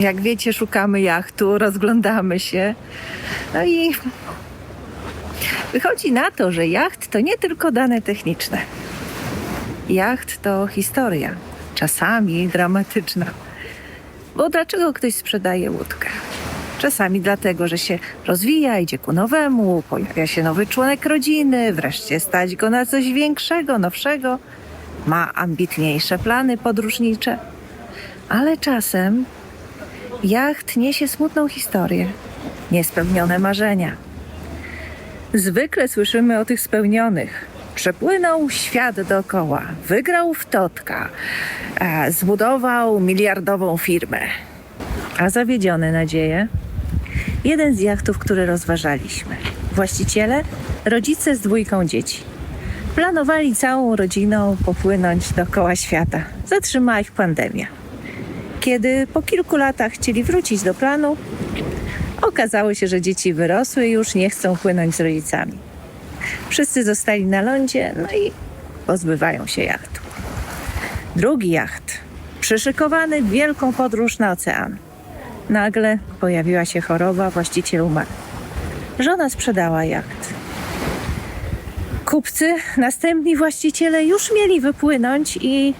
Jak wiecie, szukamy jachtu, rozglądamy się. No i wychodzi na to, że jacht to nie tylko dane techniczne. Jacht to historia, czasami dramatyczna. Bo dlaczego ktoś sprzedaje łódkę? Czasami dlatego, że się rozwija, idzie ku nowemu, pojawia się nowy członek rodziny, wreszcie stać go na coś większego, nowszego, ma ambitniejsze plany podróżnicze. Ale czasem jacht niesie smutną historię, niespełnione marzenia. Zwykle słyszymy o tych spełnionych. Przepłynął świat dookoła, wygrał w Totka, e, zbudował miliardową firmę. A zawiedzione nadzieje? Jeden z jachtów, który rozważaliśmy. Właściciele, rodzice z dwójką dzieci. Planowali całą rodziną popłynąć dookoła świata. Zatrzymała ich pandemia. Kiedy po kilku latach chcieli wrócić do planu, okazało się, że dzieci wyrosły i już nie chcą płynąć z rodzicami. Wszyscy zostali na lądzie, no i pozbywają się jachtu. Drugi jacht, przyszykowany w wielką podróż na ocean. Nagle pojawiła się choroba, właściciel umarł. Żona sprzedała jacht. Kupcy, następni właściciele już mieli wypłynąć i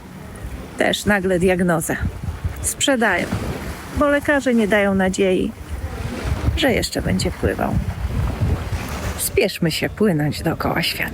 też nagle diagnoza. Sprzedają, bo lekarze nie dają nadziei, że jeszcze będzie pływał. Spieszmy się płynąć dookoła świata.